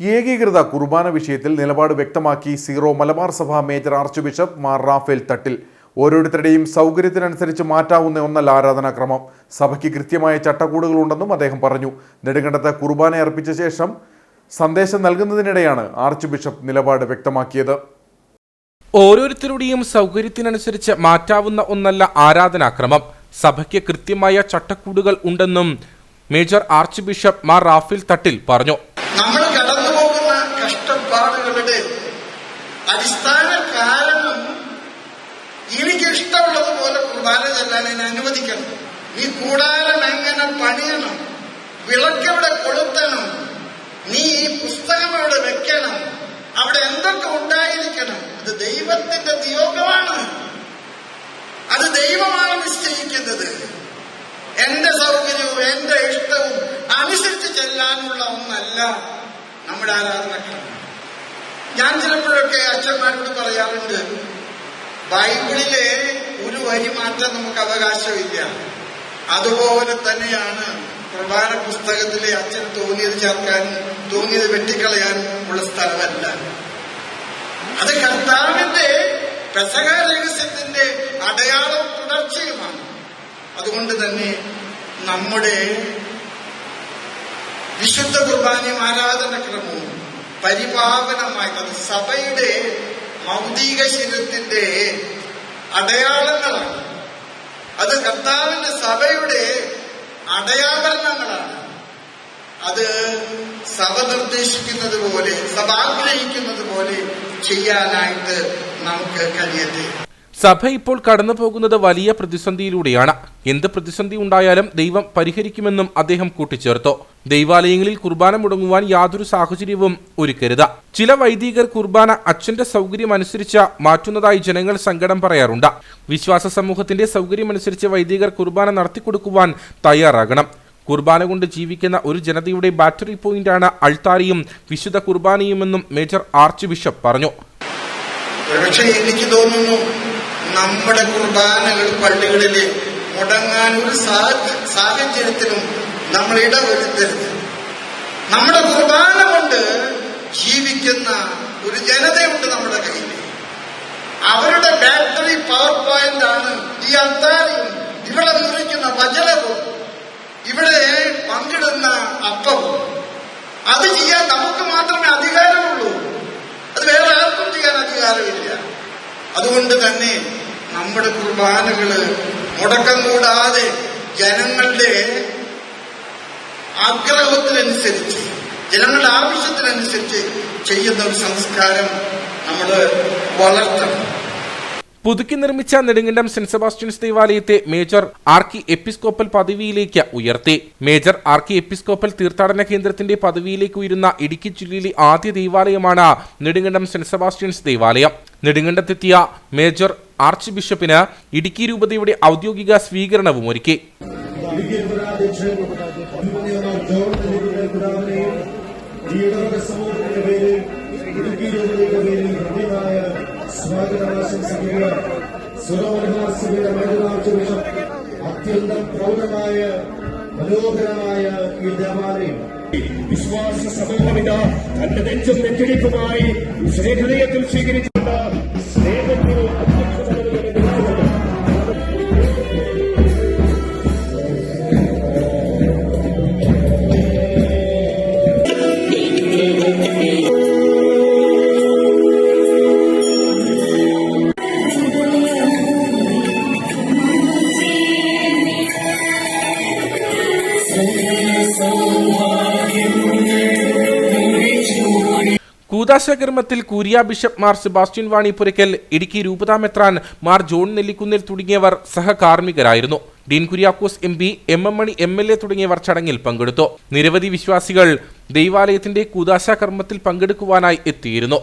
ഏകീകൃത കുർബാന വിഷയത്തിൽ നിലപാട് വ്യക്തമാക്കി സീറോ മലബാർ സഭ major archbishop Mar Raphael Thattil. ഓരോരുത്തരുടെയും സൗകര്യത്തിനനുസരിച്ച് മാറ്റാവുന്ന ഒന്നല്ല ആരാധനാക്രമം. സഭയ്ക്ക് കൃത്യമായ ചട്ടക്കൂടുകളുണ്ടെന്നും അദ്ദേഹം പറഞ്ഞു. നെടുങ്കണ്ടത്ത് കുർബാന അർപ്പിച്ച ശേഷം സന്ദേശം നൽകുന്നതിനിടെയാണ് ആർച്ച് ബിഷപ്പ് നിലപാട് വ്യക്തമാക്കിയത്. ഓരോരുത്തരുടെയും സൗകര്യത്തിനനുസരിച്ച് മാറ്റാവുന്ന ഒന്നല്ല ആരാധനാക്രമം. സഭയ്ക്ക് കൃത്യമായ ചട്ടക്കൂടുകൾ ഉണ്ടെന്നും major archbishop Mar Raphael Thattil പറഞ്ഞു. എനിക്ക് ഇഷ്ടമുള്ളതുപോലെ കുർബാന ചെല്ലാൻ എന്നെ അനുവദിക്കണം. നീ കൂടാരം എങ്ങനെ പണിയണം? വിളക്കെവിടെ കൊളുത്തണം? നീ ഈ പുസ്തകം അവിടെ വെക്കണം? അവിടെ എന്തൊക്കെ ഉണ്ടായിരിക്കണം? അത് ദൈവത്തിന്റെ നിയോഗമാണ്. അത് ദൈവമാണ് നിശ്ചയിക്കുന്നത്. എന്റെ സൗകര്യവും എന്റെ ഇഷ്ടവും അനുസരിച്ച് ചെല്ലാനുള്ള ഒന്നല്ല നമ്മുടെ ആരാധനക്രമം. ഞാൻ ചിലപ്പോഴൊക്കെ അച്ഛന്മാരോട് പറയാറുണ്ട് ബൈബിളിലെ ഒരു വരി മാറ്റാൻ നമുക്ക് അവകാശമില്ല. അതുപോലെ തന്നെയാണ് പ്രധാന പുസ്തകത്തിലെ അച്ഛന് തോന്നിയത് ചേർക്കാനും തോന്നിയത് വെട്ടിക്കളയാൻ ഉള്ള സ്ഥലമല്ല. അത് കർത്താവിന്റെ പെസക രഹസ്യത്തിന്റെ അടയാളം തുടർച്ചയുമാണ് അതുകൊണ്ട് തന്നെ നമ്മുടെ വിശുദ്ധ കുർബാനയും ആരാധനക്രമവും പരിപാവനമായിട്ട് അത് സഭയുടെ മൗതിക ശരീരത്തിന്റെ അടയാളങ്ങളാണ്. അത് കർത്താവിന്റെ സഭയുടെ അടയാഭരണങ്ങളാണ്. അത് സഭ നിർദ്ദേശിക്കുന്നത് പോലെ സഭ ആഗ്രഹിക്കുന്നത് പോലെ ചെയ്യാനായിട്ട് നമുക്ക് കഴിയട്ടെ. സഭ ഇപ്പോൾ കടന്നു പോകുന്നത് വലിയ പ്രതിസന്ധിയിലൂടെയാണ്. എന്ത് പ്രതിസന്ധി ഉണ്ടായാലും ദൈവം പരിഹരിക്കുമെന്നും അദ്ദേഹം കൂട്ടിച്ചേർത്തു. ദൈവാലയങ്ങളിൽ കുർബാന മുടങ്ങുവാൻ യാതൊരു സാഹചര്യവും ഒരുക്കരുത്. ചില വൈദികർ കുർബാന അച്ഛന്റെ സൗകര്യം അനുസരിച്ച് മാറ്റുന്നതായി ജനങ്ങൾ സങ്കടം പറയാറുണ്ട്. വിശ്വാസ സമൂഹത്തിന്റെ സൗകര്യമനുസരിച്ച് വൈദികർ കുർബാന നടത്തിക്കൊടുക്കുവാൻ തയ്യാറാകണം. കുർബാന കൊണ്ട് ജീവിക്കുന്ന ഒരു ജനതയുടെ ബാറ്ററി പോയിന്റാണ് അൾത്താരിയും വിശുദ്ധ കുർബാനയുമെന്നും മേജർ ആർച്ച് ബിഷപ്പ് പറഞ്ഞു. എനിക്ക് തോന്നുന്നു നമ്മുടെ കുർബാനകൾ പള്ളികളിൽ മുടങ്ങാൻ ഒരു സാഹ- സാഹചര്യത്തിലും നമ്മൾ ഇടവരുത്തരുത്. നമ്മുടെ കുർബാന കൊണ്ട് ജീവിക്കുന്ന ഒരു ജനതയുണ്ട് നമ്മുടെ കയ്യിൽ. അവരുടെ ബാറ്ററി പവർ പോയിന്റ് ആണ് ഈ അന്താരിയും ഇവിടെ നിർമ്മിക്കുന്ന വചനവും ഇവിടെ പങ്കിടുന്ന അപ്പവും. അത് ചെയ്യാൻ നമുക്ക് മാത്രമേ അധികാരമുള്ളൂ. അത് വേറെ ആർക്കും ചെയ്യാൻ അധികാരമില്ല. അതുകൊണ്ട് തന്നെ നമ്മുടെ കുർബാനകൾ മുടക്കം കൂടാതെ ജനങ്ങളുടെ ആഗ്രഹത്തിനനുസരിച്ച് ജനങ്ങളുടെ ആവശ്യത്തിനനുസരിച്ച് ചെയ്യുന്ന ഒരു സംസ്കാരം നമ്മൾ വളർത്തണം. പുതുക്കി നിർമ്മിച്ച നെടുങ്കണ്ടം സെന്റ് സെബാസ്റ്റ്യൻസ് ദേവാലയത്തെ മേജർ ആർക്കി എപ്പിസ്കോപ്പൽ പദവിയിലേക്ക് ഉയർത്തി. മേജർ ആർക്കി എപ്പിസ്കോപ്പൽ തീർത്ഥാടന കേന്ദ്രത്തിന്റെ പദവിയിലേക്ക് ഉയരുന്ന ഇടുക്കി ജില്ലയിലെ ആദ്യ ദേവാലയമാണ് നെടുങ്കണ്ടം സെന്റ് സെബാസ്റ്റ്യൻസ് ദേവാലയം. നെടുങ്കണ്ടത്തെത്തിയ മേജർ ആർച്ച് ബിഷപ്പിന് ഇടുക്കി രൂപതയുടെ ഔദ്യോഗിക സ്വീകരണവും ഒരുക്കി. അത്യന്തം പ്രൗഢമായ മനോഹരമായ ഈ ദേവാലയം. കൂതാശകർമ്മത്തിൽ curia bishop Mar Sebastian Vaniapurackal Idukki രൂപതാമെത്രാൻ Mar John Nellikunnel തുടങ്ങിയവർ സഹകാർമ്മികരായിരുന്നു. Dean Kuriakose M P M M Mani M L A തുടങ്ങിയവർ ചടങ്ങിൽ പങ്കെടുത്തു. നിരവധി വിശ്വാസികൾ ദൈവാലയത്തിന്റെ കൂതാശാ കർമ്മത്തിൽ പങ്കെടുക്കുവാനായി എത്തിയിരുന്നു.